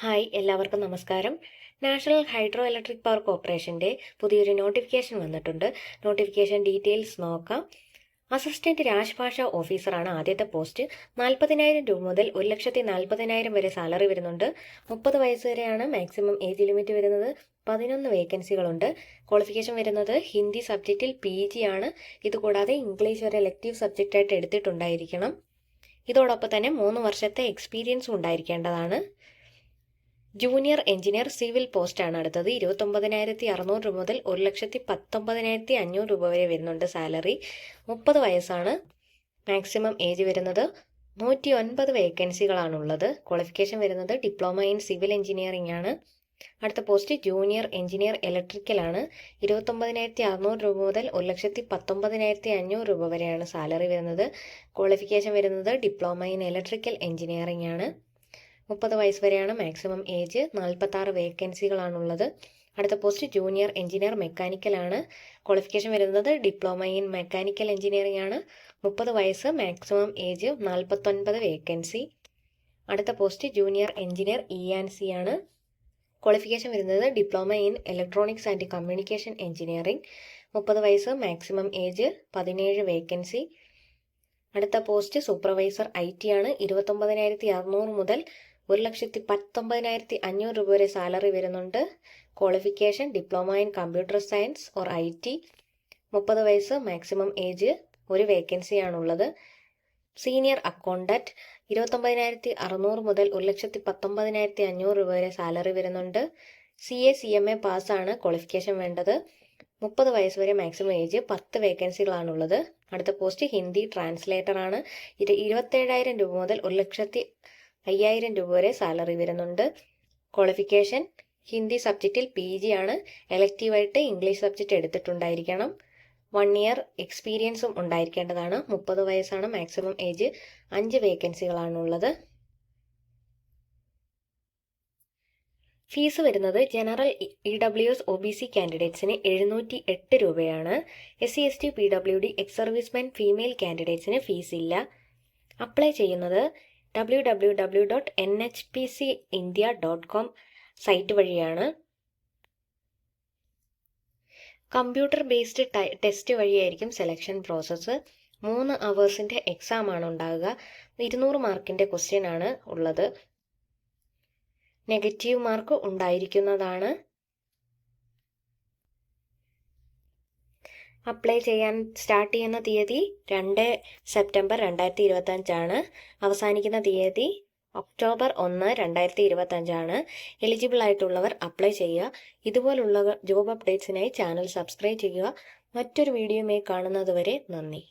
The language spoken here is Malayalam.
ഹായ് എല്ലാവർക്കും നമസ്കാരം. നാഷണൽ ഹൈഡ്രോ ഇലക്ട്രിക് പവർ കോർപ്പറേഷന്റെ പുതിയൊരു നോട്ടിഫിക്കേഷൻ വന്നിട്ടുണ്ട്. നോട്ടിഫിക്കേഷൻ ഡീറ്റെയിൽസ് നോക്കാം. അസിസ്റ്റന്റ് രാജ്ഭാഷ ഓഫീസറാണ് ആദ്യത്തെ പോസ്റ്റ്. നാൽപ്പതിനായിരം രൂപ മുതൽ ഒരു ലക്ഷത്തി നാൽപ്പതിനായിരം വരെ സാലറി വരുന്നുണ്ട്. മുപ്പത് വയസ്സ് വരെയാണ് മാക്സിമം ഏജ് ലിമിറ്റ് വരുന്നത്. പതിനൊന്ന് വേക്കൻസികളുണ്ട്. ക്വാളിഫിക്കേഷൻ വരുന്നത് ഹിന്ദി സബ്ജക്റ്റിൽ പി ജി ആണ്. ഇതുകൂടാതെ ഇംഗ്ലീഷ് ഒരു സബ്ജക്റ്റ് ആയിട്ട് എടുത്തിട്ടുണ്ടായിരിക്കണം. ഇതോടൊപ്പം തന്നെ മൂന്ന് വർഷത്തെ എക്സ്പീരിയൻസും ഉണ്ടായിരിക്കേണ്ടതാണ്. ജൂനിയർ എഞ്ചിനീയർ സിവിൽ പോസ്റ്റാണ് അടുത്തത്. ഇരുപത്തൊമ്പതിനായിരത്തി അറുന്നൂറ് രൂപ മുതൽ ഒരു ലക്ഷത്തി പത്തൊമ്പതിനായിരത്തി അഞ്ഞൂറ് രൂപ വരെ വരുന്നുണ്ട് സാലറി. മുപ്പത് വയസ്സാണ് മാക്സിമം ഏജ് വരുന്നത്. നൂറ്റി ഒൻപത് വേക്കൻസികളാണുള്ളത്. ക്വാളിഫിക്കേഷൻ വരുന്നത് ഡിപ്ലോമ ഇൻ സിവിൽ എഞ്ചിനീയറിംഗ് ആണ് അടുത്ത പോസ്റ്റ് ജൂനിയർ എഞ്ചിനീയർ ഇലക്ട്രിക്കൽ ആണ് ഇരുപത്തൊമ്പതിനായിരത്തി അറുന്നൂറ് രൂപ മുതൽ ഒരു ലക്ഷത്തി പത്തൊമ്പതിനായിരത്തി അഞ്ഞൂറ് രൂപ വരെയാണ് സാലറി വരുന്നത്. ക്വാളിഫിക്കേഷൻ വരുന്നത് ഡിപ്ലോമ ഇൻ ഇലക്ട്രിക്കൽ എഞ്ചിനീയറിംഗ് ആണ് മുപ്പത് വയസ്സ് വരെയാണ് മാക്സിമം ഏജ് നാൽപ്പത്താറ് വേക്കൻസികളാണുള്ളത് അടുത്ത പോസ്റ്റ് ജൂനിയർ എഞ്ചിനീയർ മെക്കാനിക്കൽ ആണ്. ക്വാളിഫിക്കേഷൻ വരുന്നത് ഡിപ്ലോമ ഇൻ മെക്കാനിക്കൽ എഞ്ചിനീയറിംഗ് ആണ്. മുപ്പത് വയസ്സ് മാക്സിമം ഏജ് നാൽപ്പത്തൊൻപത് വേക്കൻസി അടുത്ത post junior engineer E and C ആണ്. ക്വാളിഫിക്കേഷൻ വരുന്നത് diploma in electronics and communication engineering മുപ്പത് വയസ്സ് മാക്സിമം ഏജ് പതിനേഴ് വേക്കൻസി അടുത്ത പോസ്റ്റ് സൂപ്പർവൈസർ ഐ ടി ആണ്. ഇരുപത്തൊമ്പതിനായിരത്തി അറുന്നൂറ് മുതൽ ഒരു ലക്ഷത്തി പത്തൊമ്പതിനായിരത്തി അഞ്ഞൂറ് രൂപ വരെ സാലറി വരുന്നുണ്ട്. Qualification diploma in computer science or I T മുപ്പത് വയസ്സ് മാക്സിമം ഏജ് ഒരു വേക്കൻസിയാണുള്ളത് സീനിയർ അക്കൗണ്ടന്റ് ഇരുപത്തൊമ്പതിനായിരത്തി അറുന്നൂറ് മുതൽ ഒരു ലക്ഷത്തി പത്തൊമ്പതിനായിരത്തി അഞ്ഞൂറ് രൂപ വരെ സാലറി വരുന്നുണ്ട്. C A C M A പാസ്സാണ് qualification വേണ്ടത്. മുപ്പത് വയസ്സ് വരെ മാക്സിമം ഏജ് പത്ത് വേക്കൻസികളാണുള്ളത് അടുത്ത പോസ്റ്റ് ഹിന്ദി ട്രാൻസ്ലേറ്റർ ആണ്. ഇത് ഇരുപത്തേഴായിരം രൂപ മുതൽ ഒരു ലക്ഷത്തി അയ്യായിരം രൂപ വരെ സാലറി വരുന്നുണ്ട്. ക്വാളിഫിക്കേഷൻ ഹിന്ദി സബ്ജക്റ്റിൽ പി ജി ആണ്. എലക്റ്റീവായിട്ട് ഇംഗ്ലീഷ് സബ്ജക്റ്റ് എടുത്തിട്ടുണ്ടായിരിക്കണം. വൺ ഇയർ എക്സ്പീരിയൻസും ഉണ്ടായിരിക്കേണ്ടതാണ്. മുപ്പത് വയസ്സാണ് മാക്സിമം ഏജ്. അഞ്ച് വേക്കൻസികളാണുള്ളത്. ഫീസ് വരുന്നത് general E W S O B C കാൻഡിഡേറ്റ്സിന് എഴുന്നൂറ്റി എട്ട് രൂപയാണ്. S C S T P W D ex servicemen female കാൻഡിഡേറ്റ്സിന് fees ഇല്ല അപ്ലൈ ചെയ്യുന്നത് W W W dot N H P C India dot com site വഴിയാണ്. കമ്പ്യൂട്ടർ ബേസ്ഡ് ടെസ്റ്റ് വഴിയായിരിക്കും സെലക്ഷൻ പ്രോസസ്സ് മൂന്ന് അവേഴ്സിന്റെ എക്സാം ആണ് ഉണ്ടാകുക ഇരുന്നൂറ് മാർക്കിന്റെ ക്വസ്റ്റ്യൻ ആണ് ഉള്ളത്. നെഗറ്റീവ് മാർക്ക് ഉണ്ടായിരിക്കുന്നതാണ്. അപ്ലൈ ചെയ്യാൻ സ്റ്റാർട്ട് ചെയ്യുന്ന തീയതി രണ്ട് സെപ്റ്റംബർ രണ്ടായിരത്തി ഇരുപത്തഞ്ചാണ് അവസാനിക്കുന്ന തീയതി ഒക്ടോബർ ഒന്ന് രണ്ടായിരത്തി ഇരുപത്തഞ്ചാണ് എലിജിബിൾ ആയിട്ടുള്ളവർ അപ്ലൈ ചെയ്യുക. ഇതുപോലുള്ള ജോബ് അപ്ഡേറ്റ്സിനായി ചാനൽ സബ്സ്ക്രൈബ് ചെയ്യുക. മറ്റൊരു വീഡിയോയുമായി കാണുന്നതുവരെ നന്ദി.